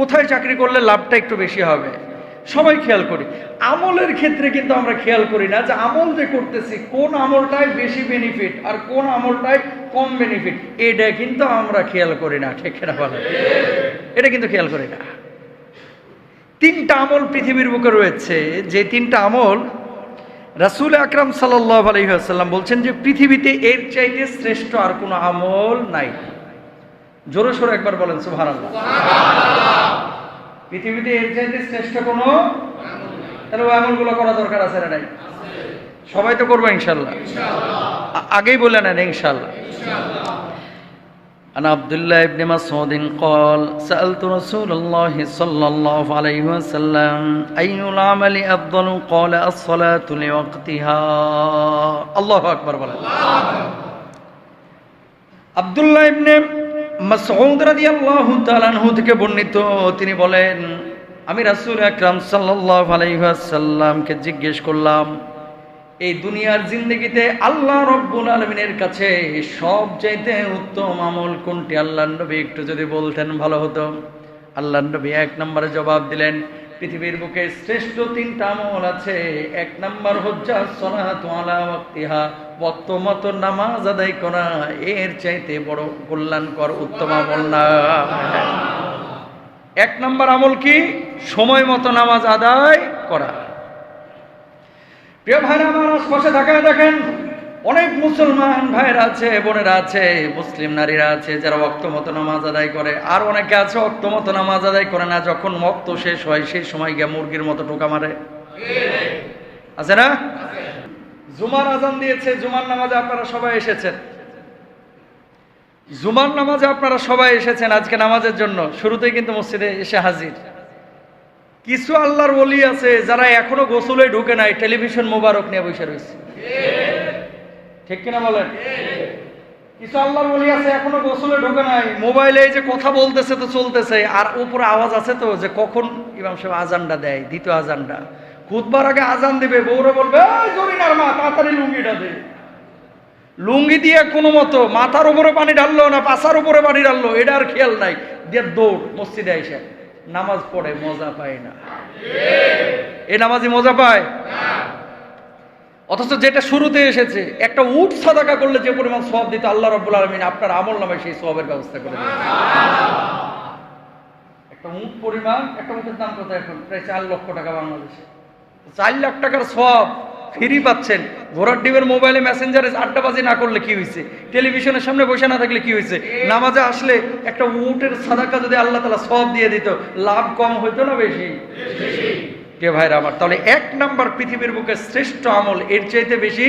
কোথায় চাকরি করলে লাভটা একটু বেশি হবে? সবাই খেয়াল করি। আমলের ক্ষেত্রে কিন্তু আমরা খেয়াল করি না যে আমল যে করতেছি, কোন আমলটাই বেশি বেনিফিট আর কোন আমলটাই কম বেনিফিট এটা কিন্তু আমরা খেয়াল করি না, ঠিক না বলে এটা কিন্তু খেয়াল করি না। তিনটা আমল পৃথিবীর বুকে রয়েছে, যে তিনটা আমল রাসুল আকরাম সাল্লাহ আলহিহাসাল্লাম বলছেন যে পৃথিবীতে এর চাইতে শ্রেষ্ঠ আর কোনো আমল নাই। জোরে সোরে একবার বলেন সুহান পৃথিবীতে এর চাইতে শ্রেষ্ঠ কোনো তাহলে ওই আমলগুলো করা দরকার আছে না নাই সবাই তো করবো ইনশাল্লাহ আ- আগেই বলে নেন ইনশাল্লাহ عن عبد الله بن مسعود قال سألت رسول الله صلى الله عليه وسلم أي العمل أفضل قال الصلاة لوقتها الله أكبر বলেন আব্দুল্লাহ ইবনে মাসউদ রাদিয়াল্লাহু তাআলা আনহু থেকে বর্ণিত, তিনি বলেন, আমি রাসূল আকরাম সাল্লাল্লাহু আলাইহি ওয়াসাল্লামকে জিজ্ঞেস করলাম, এই দুনিয়ার জিন্দগিতে আল্লাহ রব্বুল আলমিনের কাছে সব চাইতে উত্তম আমল কোনটি? আল্লাহ নবী একটু যদি বলতেন ভালো হতো। আল্লাহ নবী এক নম্বরে জবাব দিলেন, পৃথিবীর বুকে শ্রেষ্ঠ তিনটা আমল আছে। এক নম্বর হজ্জা আলা ওয়াক্তিহা। ওয়াক্ত মতো নামাজ আদায় করা, এর চাইতে বড় কল্যাণকর উত্তম আমল না। এক নম্বর আমল কি? সময় মতো নামাজ আদায় করা। প্রিয় ভাইরা, আমার আশপাশে তাকায় দেখেন, অনেক মুসলমান ভাইরা আছে, বোনেরা আছে, মুসলিম নারীরা আছে, যারা অক্ত মতো নামাজ আদায় করে। আর অনেকে আছে অক্ত মতো নামাজ আদায় করে না, যখন মক্ত শেষ হয়, সেই সময় গিয়ে মুরগির মতো টোকা মারে। আছে না? জুমার আজান দিয়েছে, জুমার নামাজে আপনারা সবাই এসেছেন। জুমার নামাজে আপনারা সবাই এসেছেন আজকে নামাজের জন্য। শুরুতেই কিন্তু মসজিদে এসে হাজির। কিছু আল্লাহর ওলি আছে যারা এখনও গোসলে ঢুকে নাই, টেলিভিশন মোবারক নিয়ে বসে রয়েছে। ঠিক কিনা বলেন? কিছু আল্লাহর ওলি আছে এখনও গোসলে ঢুকে নাই, মোবাইলে এই যে কথা বলতেছে তো চলতেছে, আর উপরে আওয়াজ আছে তো যে কখন ইমাম সাহেব আজানটা দেয়, দ্বিতীয় আজানটা। খুদবার আগে আজান দিবে, বউরে বলবে, "এই জরিনার মা, তাড়াতাড়ি লুঙ্গিটা দে। লুঙ্গি দিয়ে কোনো মতো মাথার উপরে পানি ঢাললো না, পাশার উপরে পানি ঢাললো, এটা আর খেয়াল নাই। দিয়ে দৌড়, মসজিদে এসে নামাজ পড়ে, মজা পায় না। এ নামাজি মজা পায়? অথচ যেটা শুরুতে এসেছে, একটা উট সাদাকা করলে যে পরিমাণ সব দিতে আল্লাহ রব্বুল আলমিন, আপনার আমল নামে সেই সবের ব্যবস্থা করে। একটা উট পরিমাণ, একটা উটের দাম কত এখন? প্রায় চার লক্ষ টাকা বাংলাদেশে। চার লাখ টাকার সব ফ্রি পাচ্ছেন। ঘোড়ার ডিমের মোবাইলে মেসেঞ্জারে আড্ডাবাজি না করলে কি হয়েছে টেলিভিশনের সামনে বসে না থাকলে কি হয়েছে নামাজে আসলে একটা উটের সাদাকা যদি আল্লাহ তালা সব দিয়ে দিত, লাভ কম হইতো না বেশি? কে ভাইরা আমার? তাহলে এক নাম্বার পৃথিবীর বুকে শ্রেষ্ঠ আমল এর চাইতে বেশি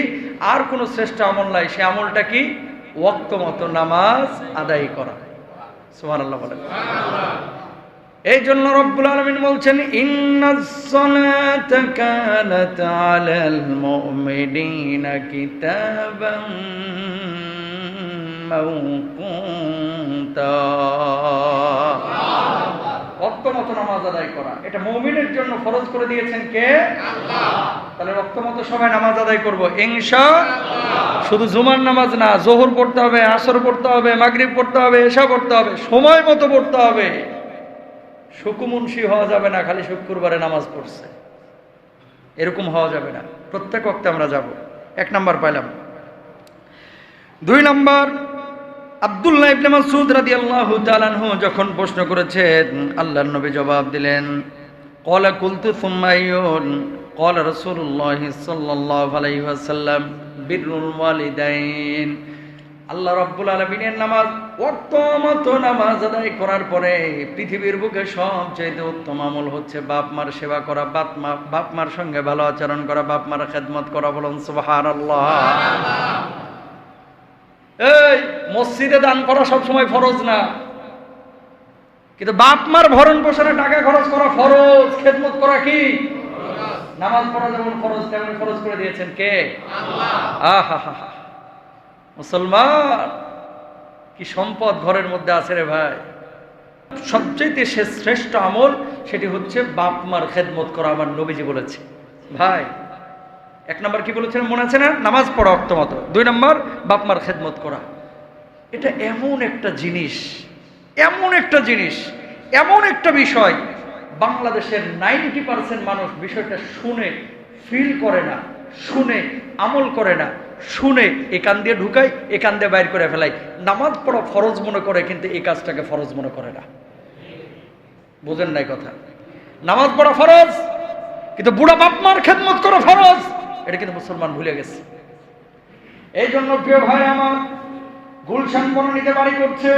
আর কোনো শ্রেষ্ঠ আমল নাই। সে আমলটা কি? ওক্ত মতো নামাজ আদায় করা। সুমান আল্লাহ বলেন। এই জন্য রব্বুল আলমিন বলছেন রক্ত মতো নামাজ আদায় করা। এটা মৌমিনের জন্য ফরজ করে দিয়েছেন কে? তাহলে রক্ত মতো সবাই নামাজ আদায় করব। ইনশা শুধু জুমার নামাজ না জোহর পড়তে হবে আসর পড়তে হবে মাগরিব পড়তে হবে এসা পড়তে হবে সময় মতো পড়তে হবে। সুকুমুন্সি হওয়া যাবে না, খালি শুক্রবারে নামাজ পড়ছে। এরকম হওয়া যাবে না। প্রত্যেক ওক্তে আমরা যাব। এক নাম্বার পাইলাম। দুই নাম্বার, আব্দুল্লাহ ইবনে মাসউদ রাদিয়াল্লাহু তাআলা যখন প্রশ্ন করেছেন, আল্লাহর নবী জবাব দিলেন ক্বালা কুলতু সুম্মা আইয়ুন ক্বালা রাসূলুল্লাহ সাল্লাল্লাহু আলাইহি ওয়াসাল্লাম বিররুল ওয়ালিদাইন। আল্লাহ রাব্বুল আলামিনের নামাজ অর্থমত নামাজ আদায় করার পরে পৃথিবীর বুকে সবচেয়ে উত্তম আমল হচ্ছে বাপ মার সেবা করা, বাপ মা, বাপ মার সঙ্গে ভালো আচরণ করা, বাপ মার খেদমত করা, বলুন সুবহানাল্লাহ। এই, মসজিদে দান করা সব সময় ফরজ না। কিন্তু বাপ মার ভরণ পোষণে টাকা খরচ করা ফরজ, খেদমত করা কি? নামাজ পড়া যেমন ফরজ, তেমন খরচ করে দিয়েছেন কে? আহা হা হা মুসলমান, কি সম্পদ ঘরের মধ্যে আছে রে ভাই? সবচেয়ে সে শ্রেষ্ঠ আমল সেটি হচ্ছে বাপ মার খেদমত করা, আমার নবীজি বলেছে। ভাই, এক নম্বর কি বলেছেন মনে আছে না? নামাজ পড়া অক্ত মতো। দুই নম্বর, বাপ মার খেদমত করা। এটা এমন একটা জিনিস, এমন একটা জিনিস, এমন একটা বিষয়। বাংলাদেশের নাইনটি পার্সেন্ট মানুষ বিষয়টা শুনে ফিল করে না, শুনে, আমল করে না। শুনে একান দিয়ে ঢুকাই একান দিয়ে বাইর করে ফেলাই। নামাজ পড়া ফরজ মনে করে, কিন্তু এই কাজটাকে ফরজ মনে করে না। বোঝেন নাই কথা? নামাজ পড়া ফরজ, কিন্তু বুড়া বাপ মার খেদমত করা ফরজ, এটা কিন্তু মুসলমান ভুলে গেছে। এই জন্য প্রিয় ভাই আমার, গুলশান বননীতে বাড়ি করছে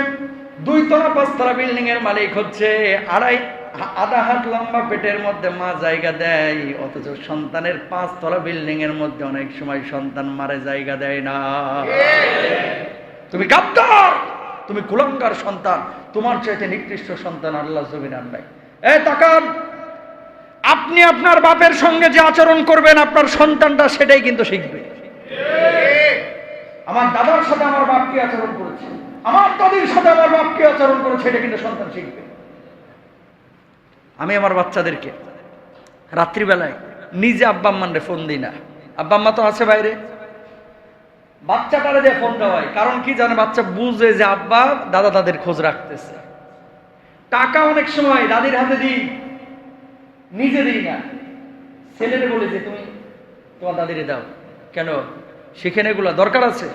দুই তলা পাঁচতলা বিল্ডিং এর মালিক হচ্ছে আড়াই আধা হাত লম্বা পেটের মধ্যে মা জায়গা দেয়, অথচ সন্তানের পাঁচতলা বিল্ডিং এর মধ্যে অনেক সময় সন্তান মারে জায়গা দেয় না। তুমি গাদ্দার! তুমি কুলঙ্গার সন্তান, তোমার চাইতে নিকৃষ্ট সন্তান আল্লাহ জমিন নাই। এ তাকান! আপনি আপনার বাপের সঙ্গে যে আচরণ করবেন, আপনার সন্তানটা সেটাই কিন্তু শিখবে। আমার দাদার সাথে আমার বাপ কি আচরণ করেছে? আমার দাদির সাথে আমার বাপ কি আচরণ করেছে এটা কিন্তু সন্তান শিখবে। আমি আমার বাচ্চাদেরকে রাত্রিবেলায় নিজে আব্বা আম্মানরে ফোন দিই না। আব্বা আম্মা তো আছে বাইরে। বাচ্চাটারে দিয়ে ফোন হয়। কারণ কি জানে, বাচ্চা বুঝে যে আব্বা দাদা দাদের খোঁজ রাখতেছে। টাকা অনেক সময় দাদির হাতে দিই, নিজে দিই না। ছেলেরে বলে যে, তুমি তোমার দাদিরে দাও। কেন? সেখানে এগুলো দরকার আছে।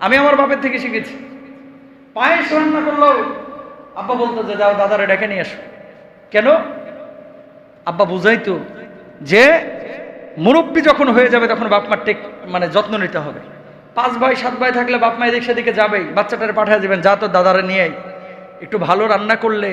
আমি আমার বাপের থেকে শিখেছি। পায়েস রান্না করল আব্বা বলতো যে, দাও, দাদারে ডেকে নিয়ে আসো। কেন? আব্বা বুঝাইতো যে মুরব্বী যখন হয়ে যাবে তখন বাপমার টেক মানে যত্ন নিতে হবে। পাঁচ ভাই, সাত ভাই থাকলে বাপ মা এদিক সেদিকে যাবেই, বাচ্চাটারে পাঠিয়ে দেবেন, যা তো দাদারে নিয়ে একটু ভালো রান্না করলে,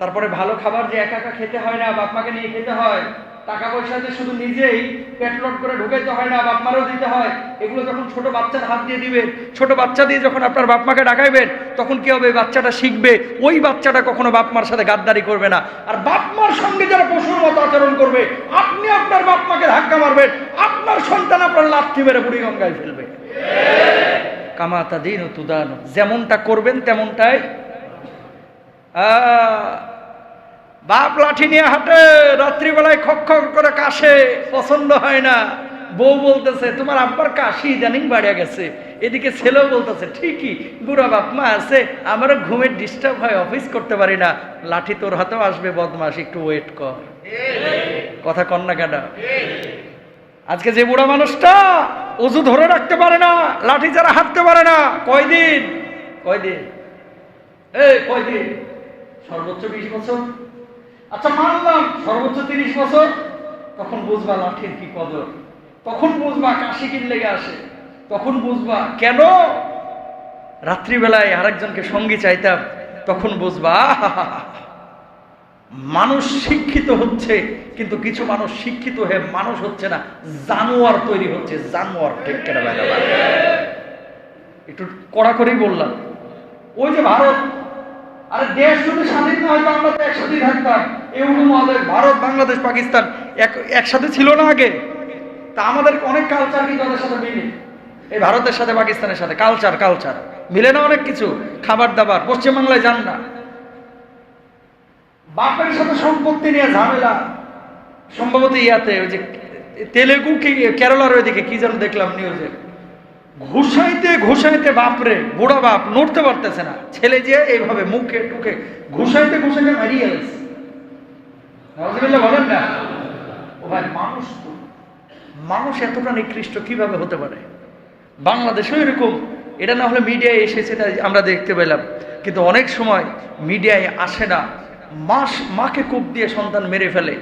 তারপরে ভালো খাবার যে একা একা খেতে হয় না, বাপ মাকে নিয়ে খেতে হয় টাকা পয়সা যে শুধু নিজেই পেট লট করে ঢুকাইতে হয় না বাপ মারও দিতে হয়। এগুলো যখন ছোট বাচ্চার হাত দিয়ে দিবেন ছোট বাচ্চা দিয়ে যখন আপনার বাপ মাকে ডাকাইবেন তখন কি হবে? বাচ্চাটা শিখবে। ওই বাচ্চাটা কখনো বাপ মার সাথে গাদ্দারি করবে না। আর বাপ মার সঙ্গে যারা পশুর মতো আচরণ করবে আপনি আপনার বাপ মাকে ধাক্কা মারবেন আপনার সন্তান আপনার লাথি মেরে বুড়ি গঙ্গায় ফেলবে। কামাতা দিন তুদান। যেমনটা করবেন তেমনটাই। আহ, বাপ লাঠি নিয়ে হাঁটে, রাত্রিবেলায় খক করে কাশে, পছন্দ হয় না। বউ বলতেছে, তোমার আব্বার কাশি ইদানিং বাড়িয়া গেছে। এদিকে ছেলেও বলতেছে, ঠিকই, বুড়া বাপ মা আছে, আমারও ঘুমের ডিস্টার্ব হয় অফিস করতে পারি না। লাঠি তোর হাতেও আসবে বদমাস একটু ওয়েট কর। কথা কন না কেন আজকে যে বুড়া মানুষটা অজু ধরে রাখতে পারে না, লাঠি যারা হাঁটতে পারে না, কয়দিন? কয়দিন? এই, কয়দিন? সর্বোচ্চ বিশ বছর? আচ্ছা মানলাম, সর্বোচ্চ তিরিশ বছর, তখন বুঝবা লাঠির কি কদর। তখন বুঝবা কাশি কিন লেগে আসে। তখন বুঝবা কেন? রাত্রিবেলায় আরেকজনকে সঙ্গী চাইতাম, তখন বুঝবা। মানুষ শিক্ষিত হচ্ছে, কিন্তু কিছু মানুষ শিক্ষিত হয়ে মানুষ হচ্ছে না, জানোয়ার তৈরি হচ্ছে, জানোয়ার ঠিক কেনা একটু কড়াকড়ি বললাম, ওই যে ভারত, আরে দেশ যদি স্বাধীন না হয়তো আমরা তো একসাথেই থাকতাম। ভারত, বাংলাদেশ, পাকিস্তান এক, একসাথে ছিল না আগে। তা আমাদের অনেক কালচার কিন্তু ওদের সাথে মিলে। এই ভারতের সাথে, পাকিস্তানের সাথে কালচার কালচার মিলে না অনেক কিছু? খাবার দাবার, পশ্চিমবাংলায় যান না। বাপের সাথে সম্পত্তি নিয়ে ঝামেলা। সম্ভবত ইয়াতে ওই যে তেলেগু কি, কেরলার ওইদিকে কি যেন দেখলাম নিউজে ঘুষাইতে ঘুষাইতে বাপরে, বুড়া বাপ, নড়তে পারতেছে না। ছেলে যে এইভাবে মুখে টুকে ঘুষাইতে ঘুষাইতে হারিয়ে গেছে বলেন না। ও ভাই, মানুষ তো। মানুষ এতটা নিকৃষ্ট কীভাবে হতে পারে? বাংলাদেশেও এরকম। এটা না হলে মিডিয়ায় এসেছে এটা আমরা দেখতে পেলাম। কিন্তু অনেক সময় মিডিয়ায় আসে না। মাস, মাকে কূপ দিয়ে সন্তান মেরে ফেলে।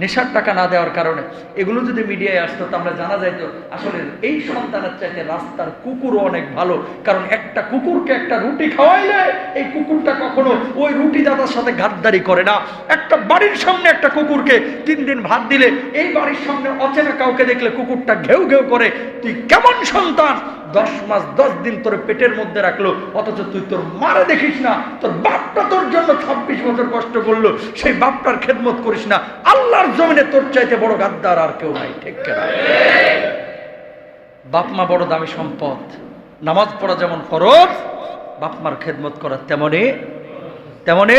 নেশার টাকা না দেওয়ার কারণে। এগুলো যদি মিডিয়ায় আসতো, তো আমরা জানা যাইতো, আসলে এই সন্তানের চাইতে রাস্তার কুকুরও অনেক ভালো। কারণ একটা কুকুরকে একটা রুটি খাওয়াইলে, এই কুকুরটা কখনো ওই রুটি দাদার সাথে গাদ্দারি করে না। একটা বাড়ির সামনে একটা কুকুরকে তিন দিন ভাত দিলে, এই বাড়ির সামনে অচেনা কাউকে দেখলে কুকুরটা ঘেউ ঘেউ করে, তুই কেমন সন্তান? দশ মাস, দশ দিন তোর পেটের মধ্যে রাখল, অথচ তুই তোর মারে দেখিস না, তোর বাপটা তোর জন্য ছাব্বিশ বছর কষ্ট করল, সেই বাপটার খেদমত করিস না, আল্লাহর জমিনে তোর চাইতে বড় গাদ্দার আর কেউ নাই, ঠিক বাপ মা বড় দামি সম্পদ, নামাজ পড়া যেমন ফরজ, বাপ মার খেদমত করা তেমনি তেমনি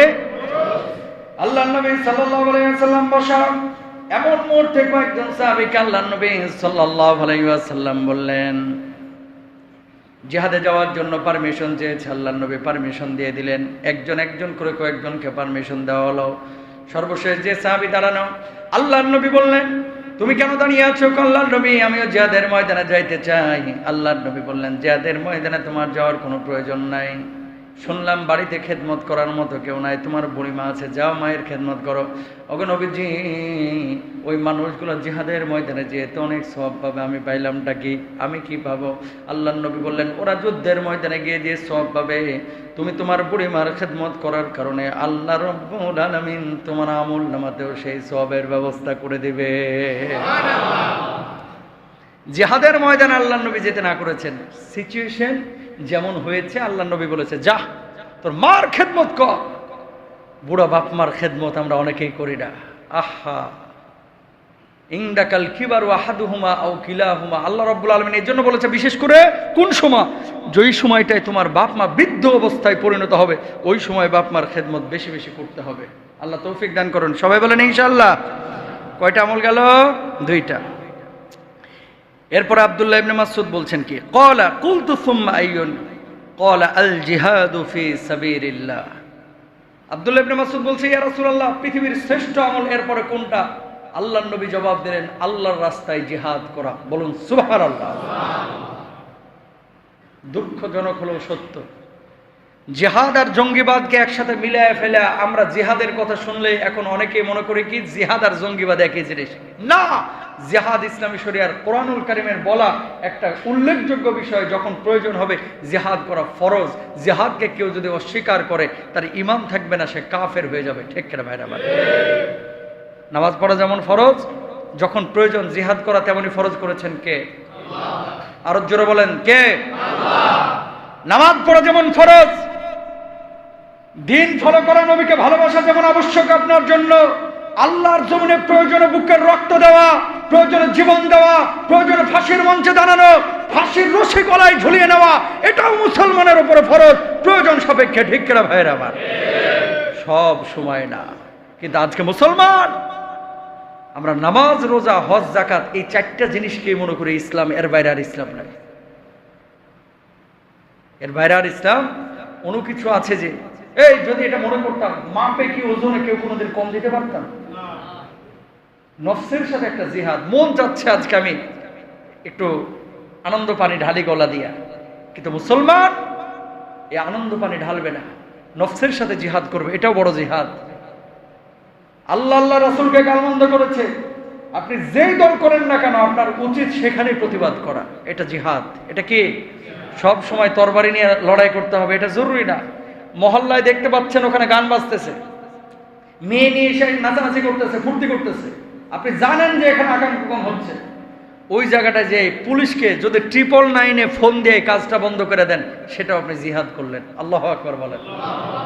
আল্লাহ নবী ওয়াসাল্লাম বসা এমন মুহূর্তে কয়েকজন সাহাবীকে আল্লাহ নবী ওয়াসাল্লাম বললেন জিহাদে যাওয়ার জন্য পারমিশন চেয়েছে আল্লাহ নবী পারমিশন দিয়ে দিলেন। একজন একজন করে কয়েকজনকে পারমিশন দেওয়া হলো। সর্বশেষ যে সাহাবি দাঁড়ানো আল্লাহ নবী বললেন, তুমি কেন দাঁড়িয়ে আছো আল্লাহ নবী? আমিও জিহাদের ময়দানে যাইতে চাই। আল্লাহ নবী বললেন, জিহাদের ময়দানে তোমার যাওয়ার কোনো প্রয়োজন নাই। শুনলাম বাড়িতে খেদমত করার মতো কেউ নাই তোমার বুড়িমা আছে যাও মায়ের খেদমত করো। ওগো নবীজি ওই মানুষগুলো জিহাদের ময়দানে যেহেতু অনেক সব পাবে আমি পাইলামটা কি? আমি কি পাবো? আল্লাহ নবী বললেন ওরা যুদ্ধের ময়দানে গিয়ে যে সব পাবে তুমি তোমার বুড়িমার খেদমত করার কারণে আল্লাহ রব্বুল আলামিন তোমার আমল নামাতেও সেই সবের ব্যবস্থা করে দিবে। জিহাদের ময়দানে আল্লাহ নবী যেতে না করেছেন। সিচুয়েশন যেমন হয়েছে, আল্লাহ নবী বলেছে, যা, তোর মার খেদমত কর। বুড়া বাপ মার খেদমত আমরা অনেকেই করি না। আহা। ইংডাকাল কিবার আহাদুহুমা আও কিলাহুমা। আল্লাহ রাব্বুল আলামিন এর জন্য বলেছে, বিশেষ করে কোন সময়? যেই সময়টায় তোমার বাপ মা বৃদ্ধ অবস্থায় পরিণত হবে, ওই সময় বাপ মার খেদমত বেশি বেশি করতে হবে। আল্লাহ তৌফিক দান করুন। সবাই বলেন, ইনশাআল্লাহ। কয়টা আমল গেল? দুইটা। এরপর আবদুল্লাহ ইবনে মাসুদ বলছেন কি? কলা কুলতু সুম্মা আইয়ুন, কলা আল জিহাদু ফি সাবিলিল্লাহ। আব্দুল্লাহ ইবনে মাসুদ বলছে, ইয়া রাসূলুল্লাহ, পৃথিবীর শ্রেষ্ঠ আমল, এরপরে কোনটা? আল্লাহর নবী জবাব দিলেন, আল্লাহর রাস্তায় জিহাদ করা। বলুন, সুবহানাল্লাহ। দুঃখজনক হলো সত্য। জিহাদ আর জঙ্গিবাদকে একসাথে মিলায় ফেলে আমরা জিহাদের কথা শুনলে এখন অনেকেই মনে করি কি জিহাদ আর জঙ্গিবাদ একই জিনিস। না! জিহাদ ইসলামী শরিয়ার কোরআনুল কারিমের বলা একটা উল্লেখযোগ্য বিষয়, যখন প্রয়োজন হবে জিহাদ করা ফরজ। জিহাদকে কেউ যদি অস্বীকার করে, তার ইমাম থাকবে না, সে কাফের হয়ে যাবে। ঠিক কেনা ভাইরা ভাই নামাজ পড়া যেমন ফরজ, যখন প্রয়োজন জিহাদ করা তেমনই ফরজ করেছেন কে? আরও জোরে বলেন, কে? নামাজ পড়া যেমন ফরজ দিন ফলো করা নবীকে ভালোবাসা যেমন আবশ্যক আপনার জন্য, আল্লাহর জমিনে প্রয়োজনে বুকের রক্ত দেওয়া, প্রয়োজনে জীবন দেওয়া, প্রয়োজনে ফাঁসির মঞ্চে দাঁড়ানো, ফাঁসির রশি গলায় ঝুলিয়ে নেওয়া, এটাও মুসলমানের উপরে ফরজ, প্রয়োজন সাপেক্ষে কেনা ভাইয়ের আমার? সব সময় না। কিন্তু আজকে মুসলমান, আমরা নামাজ, রোজা, হজ জাকাত এই চারটা জিনিসকে মনে করি ইসলাম, এর বাইরে আর ইসলাম নাই। এর বাইরে আর ইসলাম অন্য কিছু আছে যে এই, যদি এটা মনে করতাম, মাপে কি ওজনে কেউ কোনোদিন কম দিতে পারতাম? নফসের সাথে একটা জিহাদ। মন যাচ্ছে আজকে আমি একটু আনন্দ পানি ঢালি গলা দিয়া। কিন্তু মুসলমান, এই আনন্দ পানি ঢালবে না। নফসের সাথে জিহাদ করবে, এটাও বড় জিহাদ। আল্লাহ আল্লাহ রাসুলকে গালমন্দ করেছে। আপনি যেই দল করেন না কেন, আপনার উচিত সেখানে প্রতিবাদ করা। এটা জিহাদ। এটা কি? সব সময় তরবারি নিয়ে লড়াই করতে হবে, এটা জরুরি না। মহল্লায় দেখতে পাচ্ছেন ওখানে গান বাজতেছে। মেয়ে নিয়ে এসে নাচানাচি করতেছে, ফুর্তি করতেছে। আপনি জানেন যে এখানে আগাম হচ্ছে। ওই জায়গাটায় যে পুলিশকে যদি ট্রিপল নাইনে ফোন দিয়ে কাজটা বন্ধ করে দেন, সেটাও আপনি জিহাদ করলেন। আল্লাহ আকবর বলেন।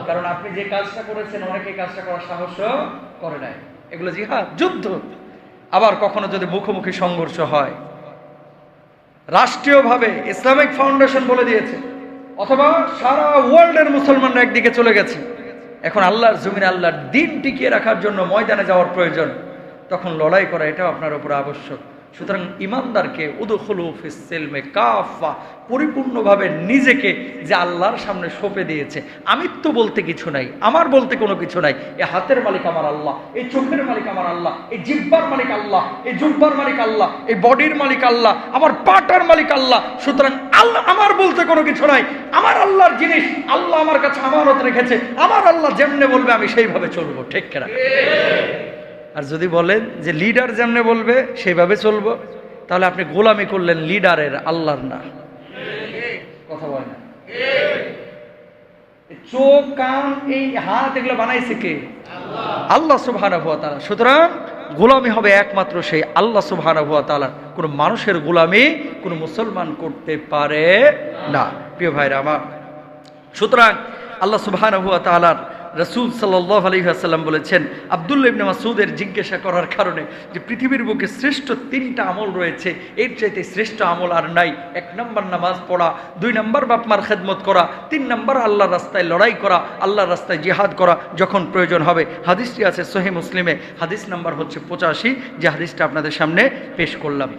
কারণ আপনি যে কাজটা করেছেন, অনেকে কাজটা করার সাহস করে নাই। এগুলো জিহাদ, যুদ্ধ। আবার কখনো যদি মুখোমুখি সংঘর্ষ হয়, রাষ্ট্রীয়ভাবে ইসলামিক ফাউন্ডেশন বলে দিয়েছে অথবা সারা ওয়ার্ল্ডের মুসলমানরা একদিকে চলে গেছে। এখন আল্লাহর জমিন আল্লাহর দিন টিকিয়ে রাখার জন্য ময়দানে যাওয়ার প্রয়োজন। তখন লড়াই করা এটাও আপনার উপর আবশ্যক। সুতরাং ইমানদারকে উদুখলু ফিসেলমে কাফা পরিপূর্ণভাবে নিজেকে যে আল্লাহর সামনে সঁপে দিয়েছে। আমিত্ব বলতে কিছু নাই, আমার বলতে কোনো কিছু নাই। এ হাতের মালিক আমার আল্লাহ এই চোখের মালিক আমার আল্লাহ এই জিব্বার মালিক আল্লাহ এই জুব্বার মালিক আল্লাহ এই বডির মালিক আল্লাহ, আমার পাটার মালিক আল্লাহ। সুতরাং আল্লাহ, আমার বলতে কোনো কিছু নাই। আমার আল্লাহর জিনিস আল্লাহ আমার কাছে আমানত রেখেছে। আমার আল্লাহ যেমনে বলবে আমি সেইভাবে চলবো, ঠিক কেনা? আর যদি বলেন যে লিডার যেমনে বলবে সেইভাবে চলবো, তাহলে আপনি গোলামি করলেন লিডারের আল্লাহর না। কথা বলে না। চোখ, কান, এই হাত এগুলো বানাইছে কে? আল্লাহ সুবহানাহু ওয়া তাআলা। সুতরাং গোলামি হবে একমাত্র সেই আল্লাহ সুবহানাহু ওয়া তাআলা। কোনো মানুষের গোলামি কোনো মুসলমান করতে পারে না। প্রিয় ভাইরা আমার। সুতরাং আল্লাহ সুবহানাহু ওয়া তাআলার রসুল সাল্লাহ আলী আসাল্লাম বলেছেন আবদুল্লা ইবনে মাসুদের জিজ্ঞাসা করার কারণে যে পৃথিবীর বুকে শ্রেষ্ঠ তিনটা আমল রয়েছে, এর চাইতে শ্রেষ্ঠ আমল আর নাই। এক নম্বর নামাজ পড়া, দুই নম্বর বাপমার খেদমত করা, তিন নম্বর আল্লাহ রাস্তায় লড়াই করা, আল্লাহর রাস্তায় জিহাদ করা যখন প্রয়োজন হবে। হাদিসটি আছে সোহে মুসলিমে, হাদিস নাম্বার হচ্ছে পঁচাশি, যে হাদিসটা আপনাদের সামনে পেশ করলাম।